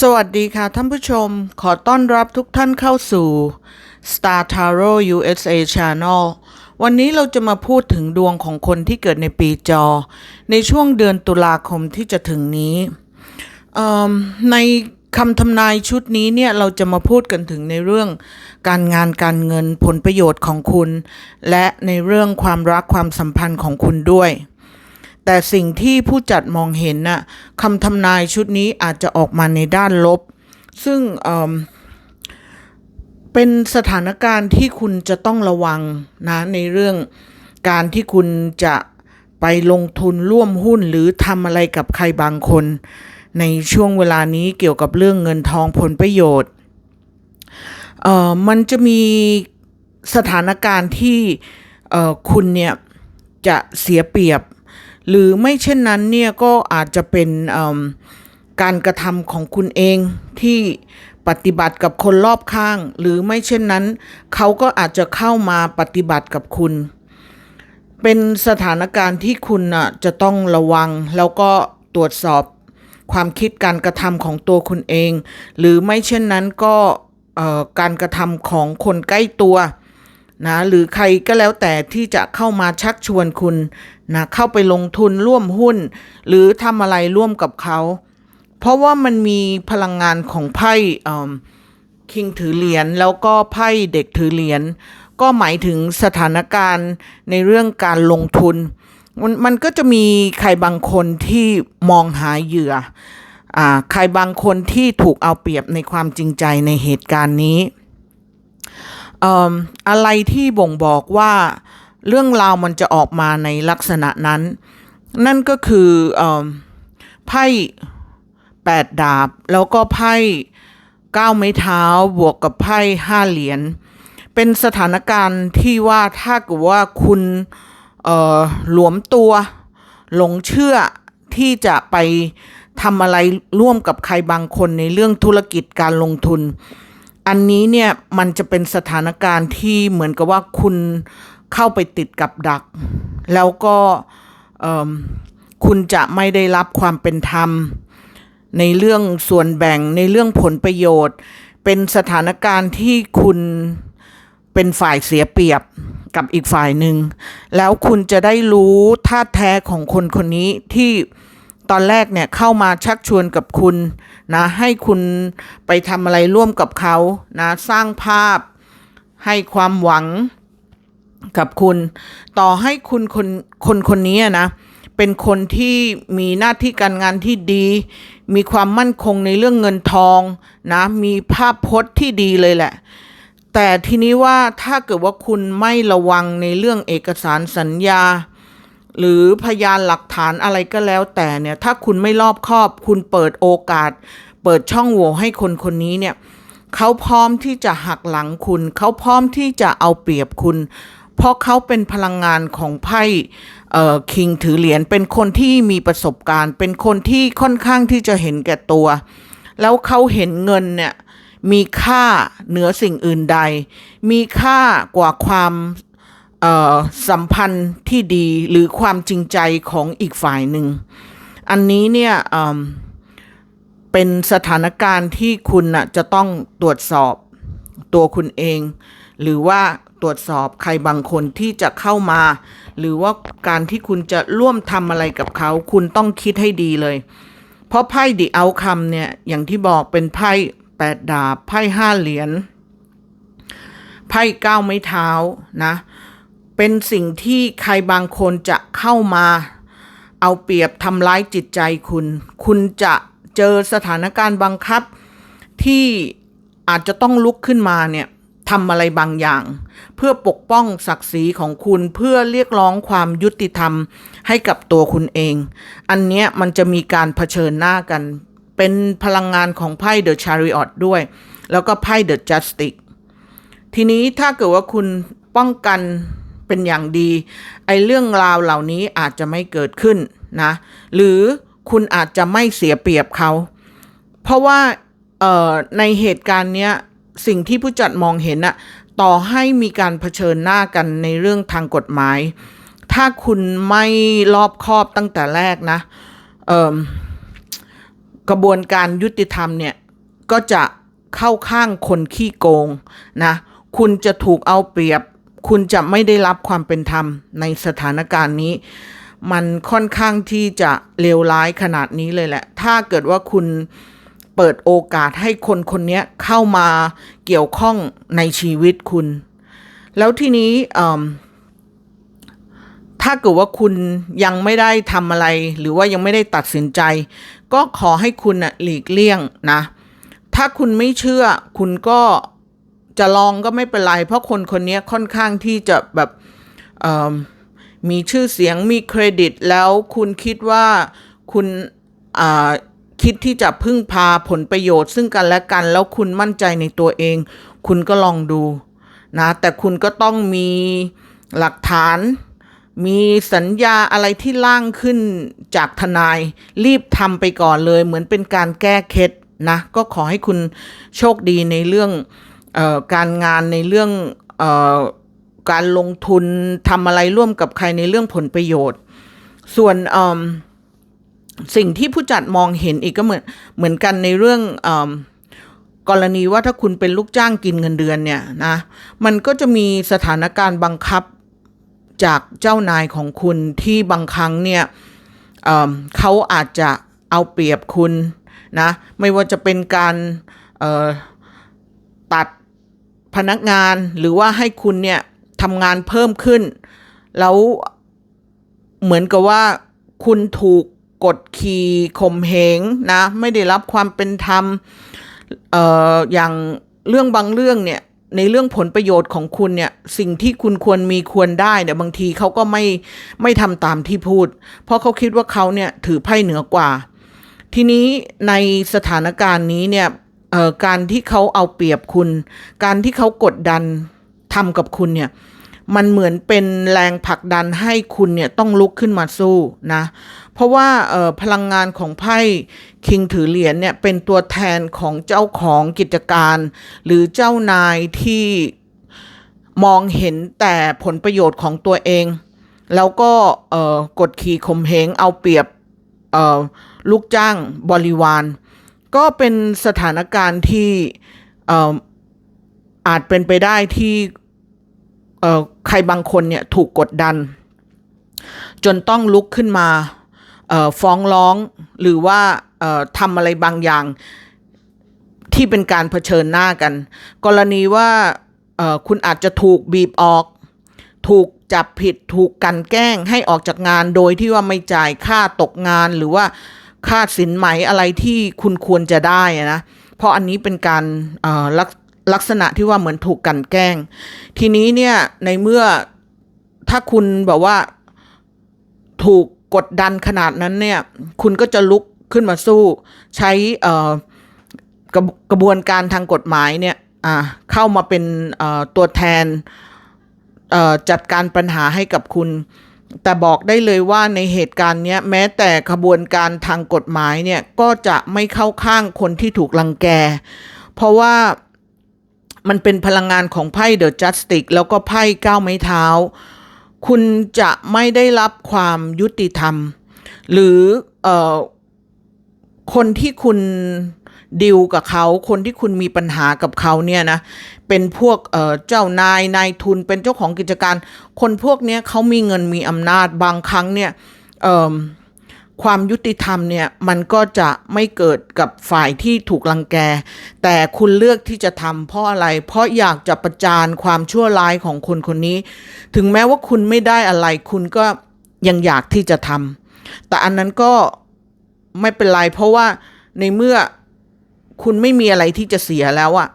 สวัสดีค่ะท่านผู้ชม ขอต้อนรับทุกท่านเข้าสู่ Star Tarot USA Channel วันนี้เราจะมาพูดถึงดวงของคนที่เกิดในปีจอ ในช่วงเดือนตุลาคมที่จะถึงนี้ในคำทำนายชุดนี้เนี่ยเราจะมาพูดกันถึงในเรื่องการงานการเงินผลประโยชน์ของคุณ และในเรื่องความรักความสัมพันธ์ของคุณด้วย แต่สิ่งที่ผู้จัดมองเห็นน่ะคำทำนายชุดนี้อาจจะออกมาในด้านลบ ซึ่งเเป็นสถานการณ์ที่คุณจะต้องระวังนะในเรื่องการที่คุณจะไปลงทุนร่วมหุ้นหรือทำอะไรกับใครบางคน ในช่วงเวลานี้เกี่ยวกับเรื่องเงินทองผลประโยชน์เอ่อมันจะมีสถานการณ์ที่เอ่อคุณเนี่ยจะเสียเปรียบ หรือไม่เช่นนั้นเนี่ยก็อาจจะเป็นการกระทำของคุณเองที่ปฏิบัติกับคนรอบข้าง หรือไม่เช่นนั้น เขาก็อาจจะเข้ามาปฏิบัติกับคุณ เป็นสถานการณ์ที่คุณจะต้องระวัง แล้วก็ตรวจสอบความคิดการกระทำของตัวคุณเอง หรือไม่เช่นนั้นก็การกระทำของคนใกล้ตัว นะหรือใครก็แล้วแต่ที่จะเข้ามาชักชวนคุณนะเข้าไปลงทุนร่วมหุ้น หรือทำอะไรร่วมกับเขา เพราะว่ามันมีพลังงานของไพ่คิงถือเหรียญแล้วก็ไพ่เด็กถือเหรียญก็หมายถึงสถานการณ์ในเรื่องการลงทุน มันมันก็จะมีใครบางคนที่มองหาเหยื่ออ่าใครบางคนที่ถูกเอาเปรียบในความจริงใจในเหตุการณ์นี้ อะไรที่บ่งบอกว่าเรื่องราวมันจะออกมาในลักษณะนั้น นั่นก็คืออไพ่แปดดาบ แล้วก็ไพ่เก้าไม้เท้าบวกกับไพ่ห้าเหรียญเป็นสถานการณ์ที่ว่าถ้าเกิดว่าคุณหลวมตัว หลงเชื่อที่จะไปทำอะไรร่วมกับใครบางคนในเรื่องธุรกิจการลงทุน อันนี้เนี่ยมันจะเป็นสถานการณ์ที่เหมือนกับว่าคุณเข้าไปติดกับดัก แล้วก็คุณจะไม่ได้รับความเป็นธรรม ในเรื่องส่วนแบ่งในเรื่องผลประโยชน์ เป็นสถานการณ์ที่คุณเป็นฝ่ายเสียเปรียบกับอีกฝ่ายหนึ่ง แล้วคุณจะได้รู้ท่าแท้ของคนคนนี้ที่ ตอนแรกเนี่ยเข้ามาชักชวนกับคุณนะให้คุณไปทำอะไรร่วมกับเขานะสร้างภาพให้ความหวังกับคุณ ต่อให้คุณคนคนคนนี้นะเป็นคนที่มีหน้าที่การงานที่ดี มีความมั่นคงในเรื่องเงินทองนะมีภาพพจน์ที่ดีเลยแหละ แต่ทีนี้ว่าถ้าเกิดว่าคุณไม่ระวังในเรื่องเอกสารสัญญา หรือพยานหลักฐานอะไรก็แล้วแต่เนี่ยถ้าคุณไม่รอบคอบ คุณเปิดโอกาส เปิดช่องโหว่ให้คนคนนี้เนี่ยเขาพร้อมที่จะหักหลังคุณ เขาพร้อมที่จะเอาเปรียบคุณ เพราะเขาเป็นพลังงานของไพ่เอ่อคิงถือเหรียญเป็นคนที่มีประสบการณ์ เป็นคนที่ค่อนข้างที่จะเห็นแก่ตัว แล้วเขาเห็นเงินเนี่ยมีค่าเหนือสิ่งอื่นใด มีค่ากว่าความ สัมพันธ์ที่ดีหรือความจริงใจของอีกฝ่ายหนึ่ง อันนี้เนี่ยเป็นสถานการณ์ที่คุณน่ะจะต้องตรวจสอบตัวคุณเอง หรือว่าตรวจสอบใครบางคนที่จะเข้ามา หรือว่าการที่คุณจะร่วมทำอะไรกับเขา คุณต้องคิดให้ดีเลย เพราะไพ่ดิเอาคำเนี่ย อย่างที่บอกเป็นไพ่แปดดาบไพ่ห้าเหรียญไพ่เก้าไม้เท้านะ เป็นสิ่งที่ใครบางคนจะเข้ามา เอาเปรียบทำร้ายจิตใจคุณ คุณจะเจอสถานการณ์บังคับ ที่อาจจะต้องลุกขึ้นมาเนี่ยทำอะไรบางอย่าง เพื่อปกป้องศักดิ์ศรีของคุณเพื่อเรียกร้องความยุติธรรมให้กับตัวคุณเอง อันเนี้ยมันจะมีการเผชิญหน้ากัน เป็นพลังงานของไพ่ The Chariot ด้วย แล้วก็ไพ่ The Justice ทีนี้ถ้าเกิดว่าคุณป้องกัน เป็นอย่างดี ไอ้เรื่องราวเหล่านี้อาจจะไม่เกิดขึ้นนะ หรือคุณอาจจะไม่เสียเปรียบเขา เพราะว่าในเหตุการณ์เนี้ยสิ่งที่ผู้จัดมองเห็นอะต่อให้มีการเผชิญหน้ากันในเรื่องทางกฎหมาย ถ้าคุณไม่รอบคอบตั้งแต่แรกนะกระบวนการยุติธรรมเนี่ยก็จะเข้าข้างคนขี้โกงนะ คุณจะถูกเอาเปรียบ คุณจะไม่ได้รับความเป็นธรรมในสถานการณ์นี้ มันค่อนข้างที่จะเลวร้ายขนาดนี้เลยแหละ ถ้าเกิดว่าคุณเปิดโอกาสให้คนคนนี้เข้ามาเกี่ยวข้องในชีวิตคุณ แล้วทีนี้ถ้าเกิดว่าคุณยังไม่ได้ทำอะไร หรือว่ายังไม่ได้ตัดสินใจ ก็ขอให้คุณน่ะหลีกเลี่ยงนะ ถ้าคุณไม่เชื่อคุณก็ จะลองก็ไม่เป็นไร เพราะคนคนนี้ค่อนข้างที่จะแบบมีชื่อเสียงมีเครดิต แล้วคุณคิดว่าคุณคิดที่จะพึ่งพาผลประโยชน์ ซึ่งกันและกัน แล้วคุณมั่นใจในตัวเอง คุณก็ลองดูนะแต่คุณก็ต้องมีหลักฐานมีสัญญาอะไรที่ล่างขึ้นจากทนาย รีบทำไปก่อนเลย เหมือนเป็นการแก้เคล็ดนะ ก็ขอให้คุณโชคดีในเรื่อง การงานในเรื่องออการลงทุนทำอะไรร่วมกับใครในเรื่องผลประโยชน์ ส่วนสิ่งที่ผู้จัดมองเห็นอีกก็เหมือนเหมือนกันในเรื่องอกรณีว่าถ้าคุณเป็นลูกจ้างกินเงินเดือนเนี่ยนะมันก็จะมีสถานการณ์บังคับจากเจ้านายของคุณที่บางครั้งเนี่ยเเขาอาจจะเอาเปรียบคุณนะไม่ว่าจะเป็นการตัด พนักงานหรือว่าให้คุณเนี่ยทำงานเพิ่มขึ้น แล้วเหมือนกับว่าคุณถูกกดขี่ข่มเหงนะ ไม่ได้รับความเป็นธรรมเอ่ออย่างเรื่องบางเรื่องเนี่ยในเรื่องผลประโยชน์ของคุณเนี่ยสิ่งที่คุณควรมีควรได้เนี่ยบางทีเขาก็ไม่ไม่ทำตามที่พูด เพราะเขาคิดว่าเขาเนี่ยถือไพ่เหนือกว่า ทีนี้ในสถานการณ์นี้เนี่ย เอ่อการที่เขาเอาเปรียบคุณ การที่เขากดดันทำกับคุณเนี่ยมันเหมือนเป็นแรงผลักดันให้คุณเนี่ยต้องลุกขึ้นมาสู้นะ เพราะว่าพลังงานของไพ่คิงถือเหรียญเนี่ยเป็นตัวแทนของเจ้าของกิจการ หรือเจ้านายที่มองเห็นแต่ผลประโยชน์ของตัวเอง แล้วก็กดขี่ข่มเหงเอาเปรียบลูกจ้างบริวาร ก็เป็นสถานการณ์ที่ออาจเป็นไปได้ที่ใครบางคนเนี่ยถูกกดดัน จนต้องลุกขึ้นมาฟ้องร้องหรือว่าทำอะไรบางอย่างที่เป็นการเผชิญหน้ากัน กรณีว่าคุณอาจจะถูกบีบออก ถูกจับผิดถูกกันแกล้งให้ออกจากงานโดยที่ว่าไม่จ่ายค่าตกงานหรือว่า ค่าสินไหมอะไรที่คุณควรจะได้นะ เพราะอันนี้เป็นการลักลักษณะที่ว่าเหมือนถูกกันแกล้ง ทีนี้เนี่ยในเมื่อถ้าคุณแบบว่าถูกกดดันขนาดนั้นเนี่ย คุณก็จะลุกขึ้นมาสู้ ใช้กระบกระบวนการทางกฎหมายเนี่ยเข้ามาเป็นตัวแทนจัดการปัญหาให้กับคุณ แต่บอกได้เลยว่าในเหตุการณ์นี้แม้แต่ขบวนการทางกฎหมายเนี่ยก็จะไม่เข้าข้างคนที่ถูกลังแก เพราะว่ามันเป็นพลังงานของไพ่เดอะจัสติกแล้วก็ไพ่ก้าวไม้เท้า คุณจะไม่ได้รับความยุติธรรม หรือเอ่อคนที่คุณดิวกับเขา คนที่คุณมีปัญหากับเขาเนี่ยนะ เป็นพวกเอ่อเจ้านายนายทุนเป็นเจ้าของกิจการ คนพวกนี้เขามีเงินมีอำนาจบางครั้งเนี่ยเอ่อความยุติธรรมเนี่ยมันก็จะไม่เกิดกับฝ่ายที่ถูกลังแก แต่คุณเลือกที่จะทำเพราะอะไร เพราะอยากจะประจานความชั่วร้ายของคนคนนี้ ถึงแม้ว่าคุณไม่ได้อะไร คุณก็ยังอยากที่จะทำแต่อันนั้นก็ไม่เป็นไรเพราะว่าในเมื่อคุณไม่มีอะไรที่จะเสียแล้วอะ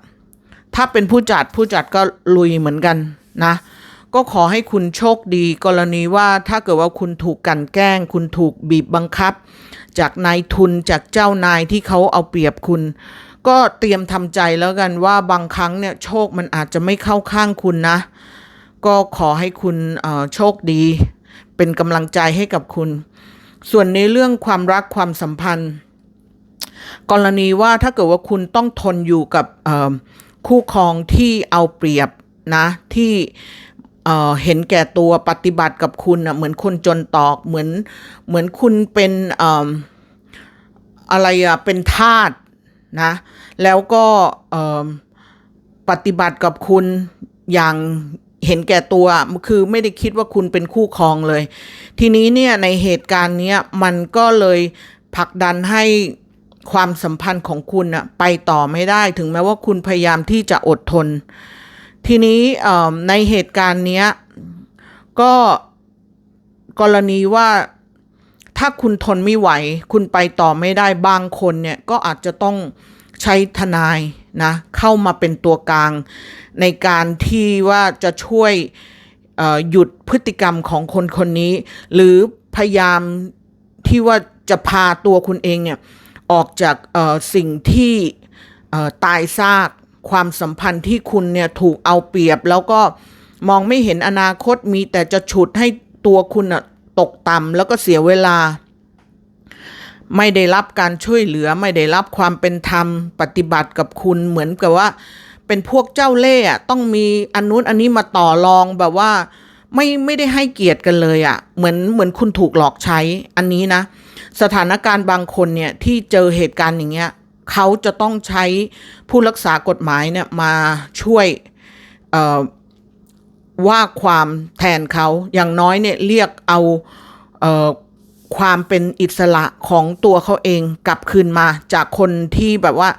ถ้าเป็นผู้จัดผู้จัดก็ลุยเหมือนกันนะ ก็ขอให้คุณโชคดีกรณีว่าถ้าเกิดว่าคุณถูกกันแกล้ง คุณถูกบีบบังคับ จากนายทุนจากเจ้านายที่เขาเอาเปรียบคุณ ก็เตรียมทำใจแล้วกันว่าบางครั้งเนี่ยโชคมันอาจจะไม่เข้าข้างคุณนะ ก็ขอให้คุณโชคดี เป็นกำลังใจให้กับคุณ ส่วนในเรื่องความรักความสัมพันธ์ กรณีว่าถ้าเกิดว่าคุณต้องทนอยู่กับ คู่ครองที่เอาเปรียบนะที่เเห็นแก่ตัวปฏิบัติกับคุณอะเหมือนคนจนตอกเหมือนเหมือนคุณเป็นอะไรอะเป็นทาสนะแล้วก็ปฏิบัติกับคุณอย่างเห็นแก่ตัวคือไม่ได้คิดว่าคุณเป็นคู่ครองเลย ทีนี้เนี่ยในเหตุการณ์เนี้ยมันก็เลยผลักดันให้ ความสัมพันธ์ของคุณอะไปต่อไม่ได้ถึงแม้ว่าคุณพยายามที่จะอดทน ทีนี้ในเหตุการณ์เนี้ยก็กรณีว่าถ้าคุณทนไม่ไหว คุณไปต่อไม่ได้บางคนเนี่ยก็อาจจะต้องใช้ทนายนะเข้ามาเป็นตัวกลาง ในการที่ว่าจะช่วยหยุดพฤติกรรมของคนคนนี้ หรือพยายามที่ว่าจะพาตัวคุณเองเนี่ย ออกจากสิ่งที่ตายซากความสัมพันธ์ที่คุณเนี่ยถูกเอาเปรียบ แล้วก็มองไม่เห็นอนาคตมีแต่จะฉุดให้ตัวคุณอะตกต่ำแล้วก็เสียเวลา ไม่ได้รับการช่วยเหลือไม่ได้รับความเป็นธรรมปฏิบัติกับคุณเหมือนกับว่า เป็นพวกเจ้าเล่ห์อะต้องมีอันนู้นอันนี้มาต่อรองแบบว่า ไม่ไม่ได้ให้เกียรติกันเลยอะเหมือนเหมือนคุณถูกหลอกใช้อันนี้นะ สถานการณ์บางคนเนี่ยที่เจอเหตุการณ์อย่างเงี้ยเขาจะต้องใช้ผู้รักษากฎหมายเนี่ยมาช่วยว่าความแทนเขาอย่างน้อยเนี่ยเรียกเอาเออความเป็นอิสระของตัวเขาเองกลับคืนมาจากคนที่แบบว่า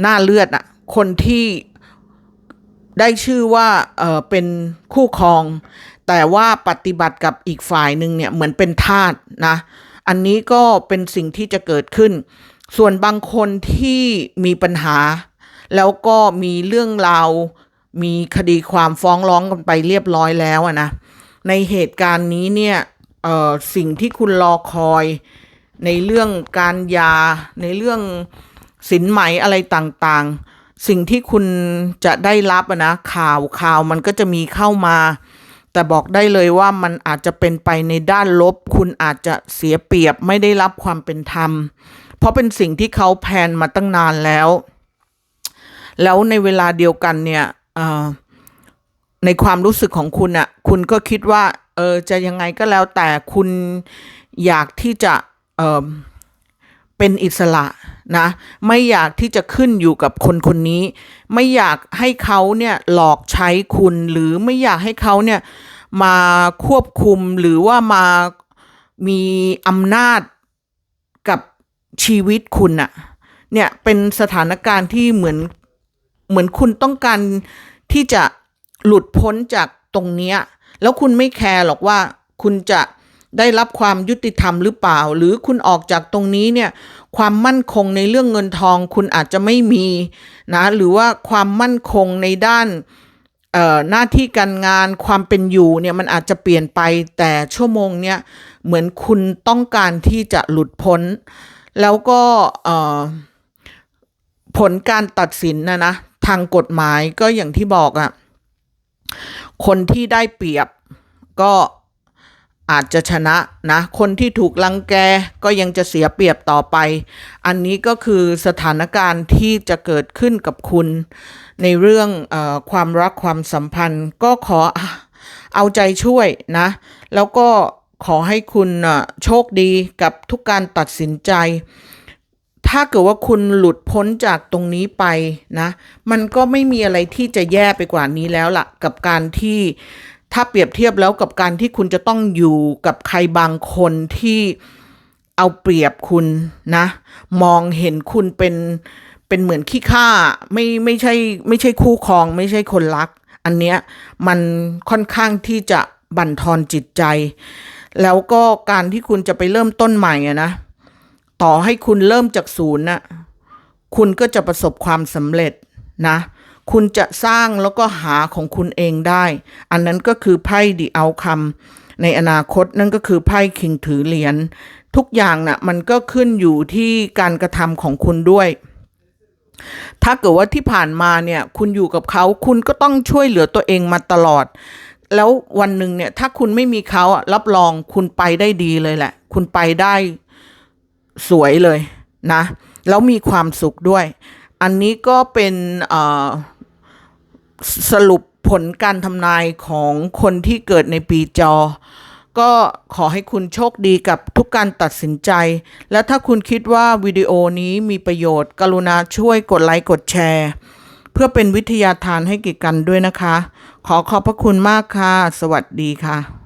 หน้าเลือดอะคนที่ได้ชื่อว่าเออเป็นคู่ครอง แต่ว่าปฏิบัติกับอีกฝ่ายหนึ่งเนี่ยเหมือนเป็นทาสนะ อันนี้ก็เป็นสิ่งที่จะเกิดขึ้น ส่วนบางคนที่มีปัญหา แล้วก็มีเรื่องราวมีคดีความฟ้องร้องกันไปเรียบร้อยแล้วอะนะ ในเหตุการณ์นี้เนี่ยเอ่อสิ่งที่คุณรอคอย ในเรื่องการยา ในเรื่องสินไหมอะไรต่างๆ สิ่งที่คุณจะได้รับอะนะข่าวข่าวมันก็จะมีเข้ามา แต่บอกได้เลยว่ามันอาจจะเป็นไปในด้านลบ คุณอาจจะเสียเปรียบไม่ได้รับความเป็นธรรม เพราะเป็นสิ่งที่เขาแพนมาตั้งนานแล้ว แล้วในเวลาเดียวกันเนี่ยในความรู้สึกของคุณอะคุณก็คิดว่าเออจะยังไงก็แล้วแต่คุณอยากที่จะเออเป็นอิสระ นะไม่อยากที่จะขึ้นอยู่กับคนคนนี้ ไม่อยากให้เขาเนี่ยหลอกใช้คุณหรือไม่อยากให้เขาเนี่ยมาควบคุมหรือว่ามามีอำนาจกับชีวิตคุณอะเนี่ยเป็นสถานการณ์ที่เหมือนเหมือนคุณต้องการที่จะหลุดพ้นจากตรงเนี้ยแล้วคุณไม่แคร์หรอกว่าคุณจะ ได้รับความยุติธรรมหรือเปล่า หรือคุณออกจากตรงนี้เนี่ยความมั่นคงในเรื่องเงินทองคุณอาจจะไม่มีนะหรือว่าความมั่นคงในด้านหน้าที่การงานความเป็นอยู่เนี่ยมันอาจจะเปลี่ยนไปแต่ชั่วโมงเนี้ยเหมือนคุณต้องการที่จะหลุดพ้น แล้วก็ผลการตัดสินนะนะทางกฎหมายก็อย่างที่บอกอะ่ะคนที่ได้เปรียบก็ อาจจะชนะนะ คนที่ถูกลังแกก็ยังจะเสียเปรียบต่อไป อันนี้ก็คือสถานการณ์ที่จะเกิดขึ้นกับคุณ ในเรื่องอความรักความสัมพันธ์ ก็ขอเอาใจช่วยนะ แล้วก็ขอให้คุณโชคดีกับทุกการตัดสินใจ ถ้าเกิดว่าคุณหลุดพ้นจากตรงนี้ไปนะ มันก็ไม่มีอะไรที่จะแย่ไปกว่านี้แล้วล่ะ กับการที่ ถ้าเปรียบเทียบแล้วกับการที่คุณจะต้องอยู่กับใครบางคนที่เอาเปรียบคุณนะ มองเห็นคุณเป็นเป็นเหมือนขี้ข้าไม่ไม่ใช่ไม่ใช่คู่ครอง ไม่ใช่คนรัก อันเนี้ยมันค่อนข้างที่จะบั่นทอนจิตใจ แล้วก็การที่คุณจะไปเริ่มต้นใหม่อะนะ ต่อให้คุณเริ่มจากศูนย์นะคุณก็จะประสบความสำเร็จนะ คุณจะสร้างแล้วก็หาของคุณเองได้ อันนั้นก็คือไพ่ดีเอาคำในอนาคตนั่นก็คือไพ่คิงถือเหรียญทุกอย่างน่ะมันก็ขึ้นอยู่ที่การกระทำของคุณด้วย ถ้าเกิดว่าที่ผ่านมาเนี่ยคุณอยู่กับเขาคุณก็ต้องช่วยเหลือตัวเองมาตลอด แล้ววันหนึ่งเนี่ยถ้าคุณไม่มีเขาอะรับรองคุณไปได้ดีเลยแหละ คุณไปได้สวยเลยนะ แล้วมีความสุขด้วย อันนี้ก็เป็นเอ่อ สรุปผลการทำนายของคนที่เกิดในปีจอ ก็ขอให้คุณโชคดีกับทุกการตัดสินใจ และถ้าคุณคิดว่าวิดีโอนี้มีประโยชน์ กรุณาช่วยกดไลค์กดแชร์ เพื่อเป็นวิทยาทานให้แก่กันด้วยนะคะ ขอขอบพระคุณมากค่ะ สวัสดีค่ะ